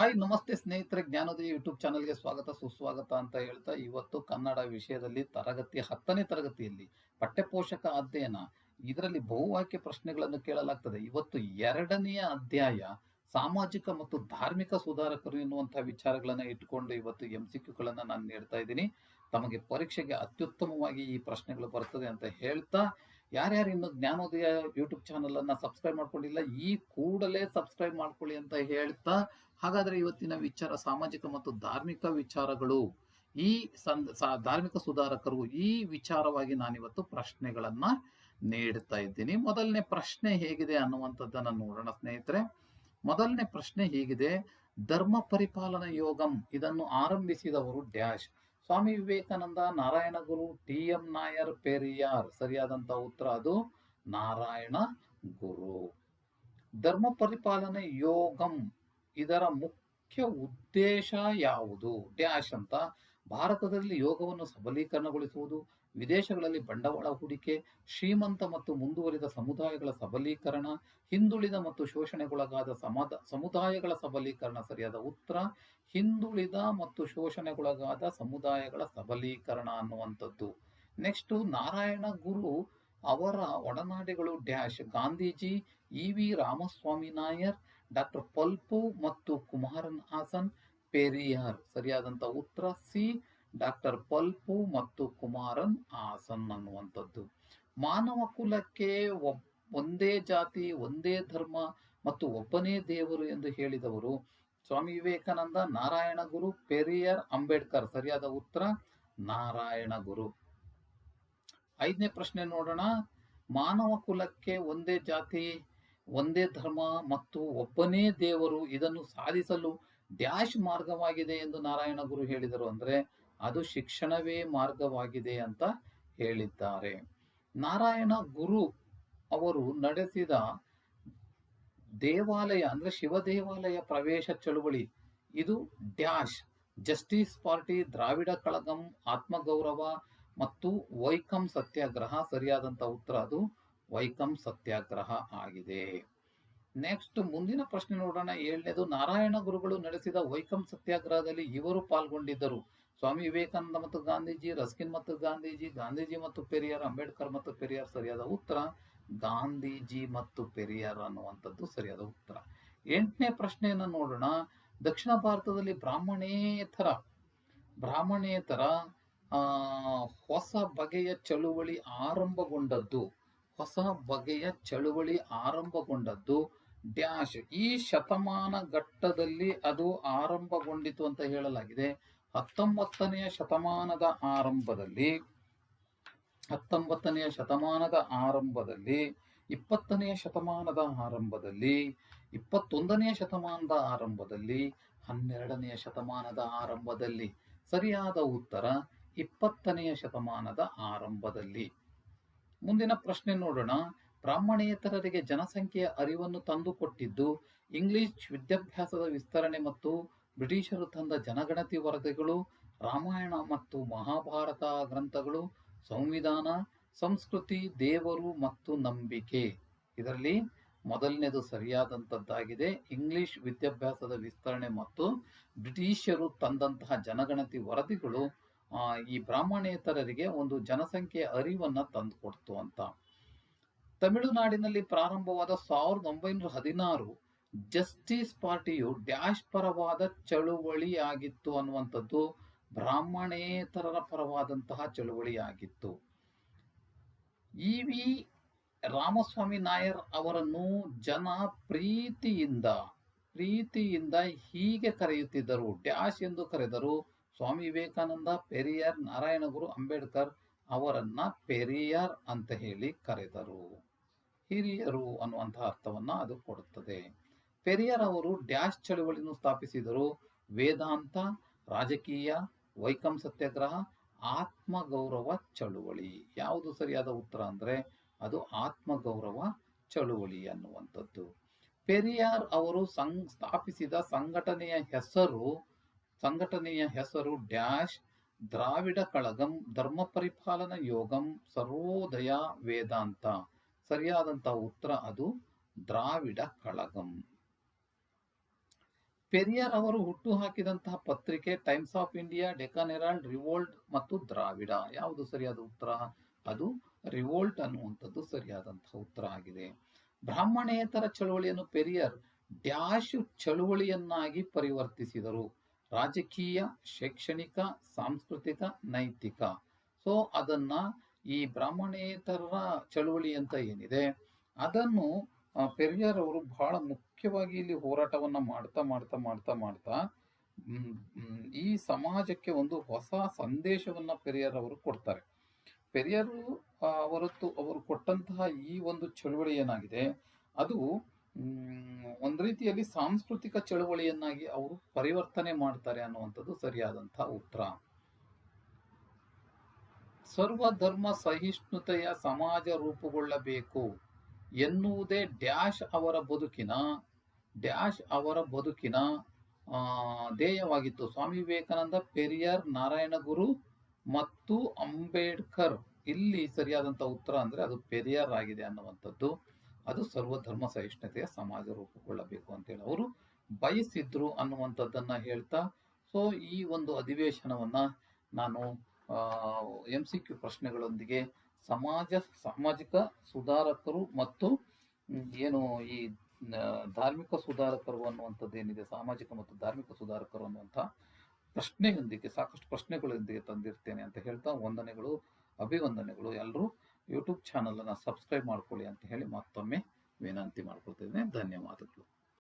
Hi, ನಮಸ್ತೆ ಸ್ನೇಹಿತರೆ. ಜ್ಞಾನೋದಯ YouTube ಚಾನಲ್ಗೆ ಸ್ವಾಗತ. ಸುಸ್ವಾಗತ ಅಂತ ಹೇಳ್ತಾ ಇವತ್ತು ಕನ್ನಡ ವಿಷಯದಲ್ಲಿ ತರಗತಿ, ಹತ್ತನೇ ತರಗತಿಯಲ್ಲಿ ಪಠ್ಯಪೋಷಕ ಅಧ್ಯಯನ. ಇದರಲ್ಲಿ ಬಹುವಾಕ್ಯ ಪ್ರಶ್ನೆಗಳನ್ನು ಕೇಳಲಾಗ್ತದೆ. ಇವತ್ತು ಎರಡನೆಯ ಅಧ್ಯಾಯ ಸಾಮಾಜಿಕ ಮತ್ತು ಧಾರ್ಮಿಕ ಸುಧಾರಕರು ಎನ್ನುವಂತಹ ವಿಚಾರಗಳನ್ನು ಇಟ್ಕೊಂಡು ಇವತ್ತು ಎಂ ಸಿ ನಾನು ನೀಡ್ತಾ ಇದ್ದೀನಿ. ತಮಗೆ ಪರೀಕ್ಷೆಗೆ ಅತ್ಯುತ್ತಮವಾಗಿ ಈ ಪ್ರಶ್ನೆಗಳು ಬರ್ತದೆ ಅಂತ ಹೇಳ್ತಾ ಯಾರ್ಯಾರು ಇನ್ನು ಜ್ಞಾನೋದಯ ಯೂಟ್ಯೂಬ್ ಚಾನಲ್ ಅನ್ನ ಸಬ್ಸ್ಕ್ರೈಬ್ ಮಾಡ್ಕೊಂಡಿಲ್ಲ, ಈ ಕೂಡಲೇ ಸಬ್ಸ್ಕ್ರೈಬ್ ಮಾಡ್ಕೊಳ್ಳಿ ಅಂತ ಹೇಳ್ತಾ, ಹಾಗಾದ್ರೆ ಇವತ್ತಿನ ವಿಚಾರ ಸಾಮಾಜಿಕ ಮತ್ತು ಧಾರ್ಮಿಕ ವಿಚಾರಗಳು. ಈ ಧಾರ್ಮಿಕ ಸುಧಾರಕರು ಈ ವಿಚಾರವಾಗಿ ನಾನಿವತ್ತು ಪ್ರಶ್ನೆಗಳನ್ನ ನೀಡ್ತಾ ಇದ್ದೀನಿ. ಮೊದಲನೇ ಪ್ರಶ್ನೆ ಹೇಗಿದೆ ಅನ್ನುವಂಥದ್ದನ್ನ ನೋಡೋಣ ಸ್ನೇಹಿತರೆ. ಮೊದಲನೇ ಪ್ರಶ್ನೆ ಹೀಗಿದೆ, ಧರ್ಮ ಪರಿಪಾಲನಾ ಯೋಗಂ, ಇದನ್ನು ಆರಂಭಿಸಿದವರು dash. Swami Vivekananda Narayana Guru T M Nair Periyar. ಸರಿಯಾದಂತ ಉತ್ತರ ಅದು ನಾರಾಯಣ ಗುರು. ಧರ್ಮ ಪರಿಪಾಲನೆ ಯೋಗಂ ಇದರ ಮುಖ್ಯ ಉದ್ದೇಶ ಯಾವುದು? ಡ್ಯಾಶ್ ಅಂತ. ಭಾರತದಲ್ಲಿ ಯೋಗವನ್ನು ಸಬಲೀಕರಣಗೊಳಿಸುವುದು, ವಿದೇಶಗಳಲ್ಲಿ ಬಂಡವಾಳ ಹೂಡಿಕೆ, ಶ್ರೀಮಂತ ಮತ್ತು ಮುಂದುವರಿದ ಸಮುದಾಯಗಳ ಸಬಲೀಕರಣ, ಹಿಂದುಳಿದ ಮತ್ತು ಶೋಷಣೆಗೊಳಗಾದ ಸಮಾದ, ಸಮುದಾಯಗಳ ಸಬಲೀಕರಣ ಸರಿಯಾದ ಉತ್ತರ, ಹಿಂದುಳಿದ ಮತ್ತು ಶೋಷಣೆಗೊಳಗಾದ ಸಮುದಾಯಗಳ ಸಬಲೀಕರಣ ಅನ್ನುವಂಥದ್ದು. ನೆಕ್ಸ್ಟ್ ನಾರಾಯಣ ಗುರು ಅವರ ಒಡನಾಡಿಗಳು dash Gandhiji, E V Ramaswamy Nair, doctor Palpu ಮತ್ತು ಕುಮಾರನ್ ಹಾಸನ್ ಪೆರಿಯಾರ್ ಸರಿಯಾದಂತ ಉತ್ತರ ಸಿ, ಡಾಕ್ಟರ್ ಪಲ್ಪು ಮತ್ತು ಕುಮಾರನ್ ಹಾಸನ್ ಅನ್ನುವಂಥದ್ದು. ಮಾನವ ಕುಲಕ್ಕೆ ಒಂದೇ ಜಾತಿ, ಒಂದೇ ಧರ್ಮ ಮತ್ತು ಒಬ್ಬನೇ ದೇವರು ಎಂದು ಹೇಳಿದವರು ಸ್ವಾಮಿ ವಿವೇಕಾನಂದ, ನಾರಾಯಣ ಗುರು, ಪೆರಿಯರ್, ಅಂಬೇಡ್ಕರ್ ಸರಿಯಾದ ಉತ್ತರ ನಾರಾಯಣ ಗುರು. ಐದನೇ ಪ್ರಶ್ನೆ ನೋಡೋಣ. ಮಾನವ ಕುಲಕ್ಕೆ ಒಂದೇ ಜಾತಿ, ಒಂದೇ ಧರ್ಮ ಮತ್ತು ಒಬ್ಬನೇ ದೇವರು ಇದನ್ನು ಸಾಧಿಸಲು ಡ್ಯಾಶ್ ಮಾರ್ಗವಾಗಿದೆ ಎಂದು ನಾರಾಯಣ ಗುರು ಹೇಳಿದರು ಅಂದ್ರೆ ಅದು ಶಿಕ್ಷಣವೇ ಮಾರ್ಗವಾಗಿದೆ ಅಂತ ಹೇಳಿದ್ದಾರೆ. ನಾರಾಯಣ ಗುರು ಅವರು ನಡೆಸಿದ ದೇವಾಲಯ ಅಂದ್ರೆ ಶಿವ ದೇವಾಲಯ ಪ್ರವೇಶ ಚಳುವಳಿ, ಇದು dash justice party, Dravida Kazhagam, ಆತ್ಮಗೌರವ ಮತ್ತು ವೈಕಂ ಸತ್ಯಾಗ್ರಹ, ಸರಿಯಾದಂತ ಉತ್ತರ ಅದು ವೈಕಂ ಸತ್ಯಾಗ್ರಹ ಆಗಿದೆ. ನೆಕ್ಸ್ಟ್ ಮುಂದಿನ ಪ್ರಶ್ನೆ ನೋಡೋಣ. ಏಳನೇದು, ನಾರಾಯಣ ಗುರುಗಳು ನಡೆಸಿದ ವೈಕಂ ಸತ್ಯಾಗ್ರಹದಲ್ಲಿ ಇವರು ಪಾಲ್ಗೊಂಡಿದ್ದರು. ಸ್ವಾಮಿ ವಿವೇಕಾನಂದ ಮತ್ತು ಗಾಂಧೀಜಿ, ರಸ್ಕಿನ್ ಮತ್ತು ಗಾಂಧೀಜಿ ಗಾಂಧೀಜಿ ಮತ್ತು ಪೆರಿಯಾರ್, ಅಂಬೇಡ್ಕರ್ ಮತ್ತು ಪೆರಿಯಾರ್ ಸರಿಯಾದ ಉತ್ತರ? ಗಾಂಧೀಜಿ ಮತ್ತು ಪೆರಿಯಾರ್ ಅನ್ನುವಂಥದ್ದು ಸರಿಯಾದ ಉತ್ತರ. ಎಂಟನೇ ಪ್ರಶ್ನೆಯನ್ನು ನೋಡೋಣ. ದಕ್ಷಿಣ ಭಾರತದಲ್ಲಿ ಬ್ರಾಹ್ಮಣೇತರ ಬ್ರಾಹ್ಮಣೇತರ ಹೊಸ ಬಗೆಯ ಚಳುವಳಿ ಆರಂಭಗೊಂಡದ್ದು. ಹೊಸ ಬಗೆಯ ಚಳುವಳಿ ಆರಂಭಗೊಂಡದ್ದು ಡ್ಯಾಶ್. ಈ ಶತಮಾನ ಘಟ್ಟದಲ್ಲಿ ಅದು ಆರಂಭಗೊಂಡಿತು ಅಂತ ಹೇಳಲಾಗಿದೆ. ಹತ್ತೊಂಬತ್ತನೆಯ ಶತಮಾನದ ಆರಂಭದಲ್ಲಿ, ಹತ್ತೊಂಬತ್ತನೆಯ ಶತಮಾನದ ಆರಂಭದಲ್ಲಿ, ಇಪ್ಪತ್ತನೆಯ ಶತಮಾನದ ಆರಂಭದಲ್ಲಿ, ಇಪ್ಪತ್ತೊಂದನೆಯ ಶತಮಾನದ ಆರಂಭದಲ್ಲಿ, ಹನ್ನೆರಡನೆಯ ಶತಮಾನದ ಆರಂಭದಲ್ಲಿ. ಸರಿಯಾದ ಉತ್ತರ ಇಪ್ಪತ್ತನೆಯ ಶತಮಾನದ ಆರಂಭದಲ್ಲಿ. ಮುಂದಿನ ಪ್ರಶ್ನೆ ನೋಡೋಣ. ಬ್ರಾಹ್ಮಣೇತರರಿಗೆ ಜನಸಂಖ್ಯೆಯ ಅರಿವನ್ನು ತಂದುಕೊಟ್ಟಿದ್ದು ಇಂಗ್ಲಿಷ್ ವಿದ್ಯಾಭ್ಯಾಸದ ವಿಸ್ತರಣೆ ಮತ್ತು ಬ್ರಿಟಿಷರು ತಂದ ಜನಗಣತಿ ವರದಿಗಳು ರಾಮಾಯಣ ಮತ್ತು ಮಹಾಭಾರತ ಗ್ರಂಥಗಳು, ಸಂವಿಧಾನ, ಸಂಸ್ಕೃತಿ, ದೇವರು ಮತ್ತು ನಂಬಿಕೆ. ಇದರಲ್ಲಿ ಮೊದಲನೇದು ಸರಿಯಾದಂಥದ್ದಾಗಿದೆ ಇಂಗ್ಲಿಷ್ ವಿದ್ಯಾಭ್ಯಾಸದ ವಿಸ್ತರಣೆ ಮತ್ತು ಬ್ರಿಟಿಷರು ತಂದಂತಹ ಜನಗಣತಿ ವರದಿಗಳು ಈ ಬ್ರಾಹ್ಮಣೇತರರಿಗೆ ಒಂದು ಜನಸಂಖ್ಯೆಯ ಅರಿವನ್ನ ತಂದುಕೊಡ್ತು ಅಂತ. ತಮಿಳುನಾಡಿನಲ್ಲಿ ಪ್ರಾರಂಭವಾದ ಸಾವಿರದ ಒಂಬೈನೂರ ಹದಿನಾರು ಜಸ್ಟಿಸ್ ಪಾರ್ಟಿಯು ಡ್ಯಾಶ್ ಪರವಾದ ಚಳುವಳಿಯಾಗಿತ್ತು ಅನ್ನುವಂಥದ್ದು ಬ್ರಾಹ್ಮಣೇತರರ ಪರವಾದಂತಹ ಚಳುವಳಿಯಾಗಿತ್ತು. ಇ ವಿ ರಾಮಸ್ವಾಮಿ ನಾಯರ್ ಅವರನ್ನು ಜನ ಪ್ರೀತಿಯಿಂದ ಪ್ರೀತಿಯಿಂದ ಹೀಗೆ ಕರೆಯುತ್ತಿದ್ದರು, ಡ್ಯಾಶ್ ಎಂದು ಕರೆದರು ಸ್ವಾಮಿ ವಿವೇಕಾನಂದ ಪೆರಿಯಾರ್ ನಾರಾಯಣ ಗುರು ಅಂಬೇಡ್ಕರ್ ಅವರನ್ನ ಪೆರಿಯಾರ್ ಅಂತ ಹೇಳಿ ಕರೆದರು. ಹಿರಿಯರು ಅನ್ನುವಂತಹ ಅರ್ಥವನ್ನ ಅದು ಕೊಡುತ್ತದೆ. ಪೆರಿಯಾರ್ ಅವರು ಡ್ಯಾಶ್ ಚಳುವಳಿಯನ್ನು ಸ್ಥಾಪಿಸಿದರು. ವೇದಾಂತ, ರಾಜಕೀಯ, ವೈಕಂ ಸತ್ಯಾಗ್ರಹ, ಆತ್ಮಗೌರವ ಚಳುವಳಿ. ಯಾವುದು ಸರಿಯಾದ ಉತ್ತರ ಅಂದ್ರೆ ಅದು ಆತ್ಮಗೌರವ ಚಳುವಳಿ ಅನ್ನುವಂಥದ್ದು. ಪೆರಿಯಾರ್ ಅವರು ಸಂ ಸ್ಥಾಪಿಸಿದ ಸಂಘಟನೆಯ ಹೆಸರು ಸಂಘಟನೆಯ ಹೆಸರು ಡ್ಯಾಶ್ ದ್ರಾವಿಡ ಕಳಗಂ ಧರ್ಮ ಪರಿಪಾಲನ ಯೋಗಂ ಸರ್ವೋದಯ ವೇದಾಂತ. ಸರಿಯಾದಂತ ಉತ್ತರ ಅದು ದ್ರಾವಿಡ ಕಳಗಂ. ಪೆರಿಯಾರ್ ಅವರು ಹುಟ್ಟು ಹಾಕಿದಂತಹ ಪತ್ರಿಕೆ Times of India Deccan Herald Revolt ಮತ್ತು ದ್ರಾವಿಡ. ಯಾವುದು ಸರಿಯಾದ ಉತ್ತರ? ಅದು ರಿವೋಲ್ಟ್ ಅನ್ನುವಂಥದ್ದು ಸರಿಯಾದಂತಹ ಉತ್ತರ ಆಗಿದೆ. ಬ್ರಾಹ್ಮಣೇತರ ಚಳುವಳಿಯನ್ನು ಪೆರಿಯರ್ ಡ್ಯಾಶ್ ಚಳುವಳಿಯನ್ನಾಗಿ ಪರಿವರ್ತಿಸಿದರು. ರಾಜಕೀಯ, ಶೈಕ್ಷಣಿಕ, ಸಾಂಸ್ಕೃತಿಕ, ನೈತಿಕ. ಸೊ ಅದನ್ನ ಈ ಬ್ರಾಹ್ಮಣೇತರ ಚಳುವಳಿ ಅಂತ ಏನಿದೆ, ಅದನ್ನು ಪೆರಿಯರ್ ಅವರು ಬಹಳ ಮುಖ್ಯವಾಗಿ ಇಲ್ಲಿ ಹೋರಾಟವನ್ನ ಮಾಡ್ತಾ ಮಾಡ್ತಾ ಮಾಡ್ತಾ ಮಾಡ್ತಾ ಈ ಸಮಾಜಕ್ಕೆ ಒಂದು ಹೊಸ ಸಂದೇಶವನ್ನ ಪೆರಿಯಾರ್ ಅವರು ಕೊಡ್ತಾರೆ. ಪೆರಿಯಾರು ಅವರತ್ತು, ಅವರು ಕೊಟ್ಟಂತಹ ಈ ಒಂದು ಚಳುವಳಿ ಏನಾಗಿದೆ, ಅದು ಒಂದ್ ರೀತಿಯಲ್ಲಿ ಸಾಂಸ್ಕೃತಿಕ ಚಳುವಳಿಯನ್ನಾಗಿ ಅವರು ಪರಿವರ್ತನೆ ಮಾಡ್ತಾರೆ ಅನ್ನುವಂಥದ್ದು ಸರಿಯಾದಂಥ ಉತ್ತರ. ಸರ್ವಧರ್ಮ ಸಹಿಷ್ಣುತೆಯ ಸಮಾಜ ರೂಪುಗೊಳ್ಳಬೇಕು ಎನ್ನುವುದೇ ಡ್ಯಾಶ್ ಅವರ ಬದುಕಿನ, ಡ್ಯಾಶ್ ಅವರ ಬದುಕಿನ ಧ್ಯೇಯವಾಗಿತ್ತು. ಸ್ವಾಮಿ ವಿವೇಕಾನಂದ, ಪೆರಿಯಾರ್ ನಾರಾಯಣಗುರು ಮತ್ತು ಅಂಬೇಡ್ಕರ್. ಇಲ್ಲಿ ಸರಿಯಾದಂಥ ಉತ್ತರ ಅಂದ್ರೆ ಅದು ಪೆರಿಯಾರ್ ಆಗಿದೆ ಅನ್ನುವಂಥದ್ದು. ಅದು ಸರ್ವಧರ್ಮ ಸಹಿಷ್ಣುತೆಯ ಸಮಾಜ ರೂಪುಗೊಳ್ಳಬೇಕು ಅಂತೇಳಿ ಅವರು ಬಯಸಿದ್ರು ಅನ್ನುವಂಥದ್ದನ್ನು ಹೇಳ್ತಾ ಸೊ ಈ ಒಂದು ಅಧಿವೇಶನವನ್ನು ನಾನು ಎಂ ಸಿ ಕ್ಯೂ ಪ್ರಶ್ನೆಗಳೊಂದಿಗೆ ಸಮಾಜ, ಸಾಮಾಜಿಕ ಸುಧಾರಕರು ಮತ್ತು ಏನು ಈ ಧಾರ್ಮಿಕ ಸುಧಾರಕರು ಅನ್ನುವಂಥದ್ದು ಏನಿದೆ, ಸಾಮಾಜಿಕ ಮತ್ತು ಧಾರ್ಮಿಕ ಸುಧಾರಕರು ಅನ್ನುವಂಥ ಪ್ರಶ್ನೆಯೊಂದಿಗೆ, ಸಾಕಷ್ಟು ಪ್ರಶ್ನೆಗಳೊಂದಿಗೆ ತಂದಿರ್ತೇನೆ ಅಂತ ಹೇಳ್ತಾ, ವಂದನೆಗಳು, ಅಭಿವಂದನೆಗಳು ಎಲ್ಲರೂ ಯೂಟ್ಯೂಬ್ ಚಾನಲನ್ನು ಸಬ್ಸ್ಕ್ರೈಬ್ ಮಾಡ್ಕೊಳ್ಳಿ ಅಂತ ಹೇಳಿ ಮತ್ತೊಮ್ಮೆ ವಿನಂತಿ ಮಾಡ್ಕೊಳ್ತಿದ್ದೇನೆ ಧನ್ಯವಾದಗಳು.